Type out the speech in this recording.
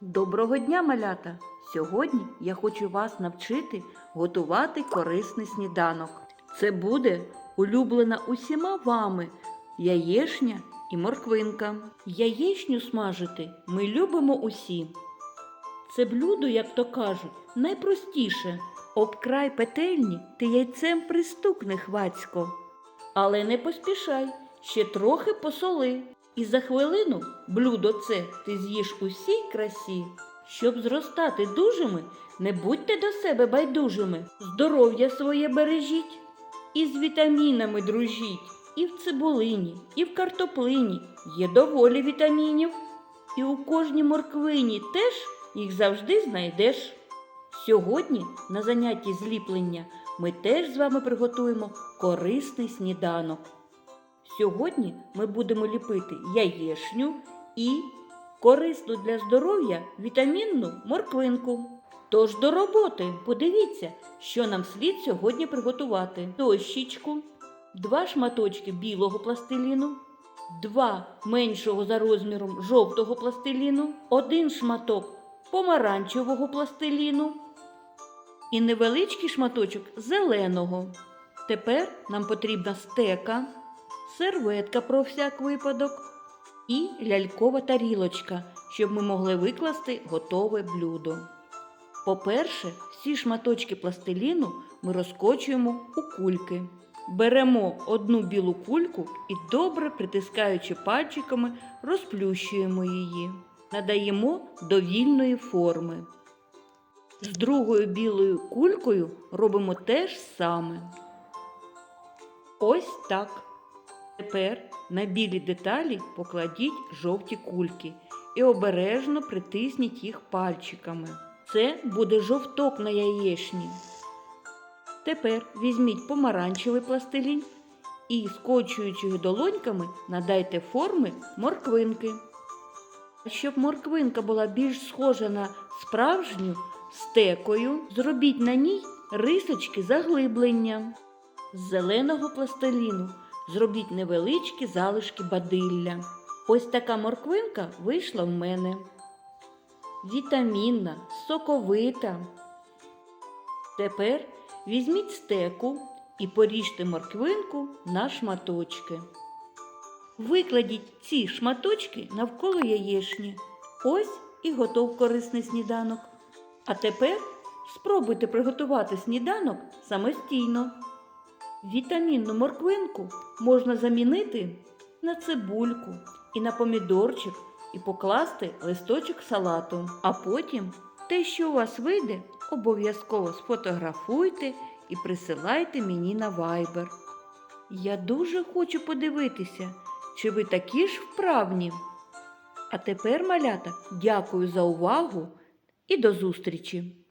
Доброго дня, малята! Сьогодні я хочу вас навчити готувати корисний сніданок. Це буде улюблена усіма вами яєшня і морквинка. Яєшню смажити ми любимо усі. Це блюдо, як то кажуть, найпростіше. Об край петельні ти яйцем пристукни хвацько. Але не поспішай, ще трохи посоли. І за хвилину блюдо це ти з'їш у всій красі. Щоб зростати дужими, не будьте до себе байдужими. Здоров'я своє бережіть. І з вітамінами дружіть. І в цибулині, і в картоплині є доволі вітамінів. І у кожній морквині теж їх завжди знайдеш. Сьогодні на занятті зліплення ми теж з вами приготуємо корисний сніданок. Сьогодні ми будемо ліпити яєшню і корисну для здоров'я вітамінну морквинку. Тож до роботи подивіться, що нам слід сьогодні приготувати: дощічку, два шматочки білого пластиліну, два меншого за розміром жовтого пластиліну, один шматок помаранчевого пластиліну і невеличкий шматочок зеленого. Тепер нам потрібна стека, серветка про всяк випадок і лялькова тарілочка, щоб ми могли викласти готове блюдо. По-перше, всі шматочки пластиліну ми розкочуємо у кульки. Беремо одну білу кульку і добре притискаючи пальчиками, розплющуємо її. Надаємо довільної форми. З другою білою кулькою робимо те ж саме. Ось так. Тепер на білі деталі покладіть жовті кульки і обережно притисніть їх пальчиками. Це буде жовток на яєшні. Тепер візьміть помаранчевий пластилін і, скочуючи долоньками, надайте форми морквинки. Щоб морквинка була більш схожа на справжню стекою, зробіть на ній рисочки заглиблення. З зеленого пластиліну зробіть невеличкі залишки бадилля. Ось така морквинка вийшла в мене. Вітамінна, соковита. Тепер візьміть стеку і поріжте морквинку на шматочки. Викладіть ці шматочки навколо яєшні. Ось і готов корисний сніданок. А тепер спробуйте приготувати сніданок самостійно. Вітамінну морквинку можна замінити на цибульку і на помідорчик і покласти листочок салату. А потім те, що у вас вийде, обов'язково сфотографуйте і присилайте мені на Viber. Я дуже хочу подивитися, чи ви такі ж вправні. А тепер, малята, дякую за увагу і до зустрічі!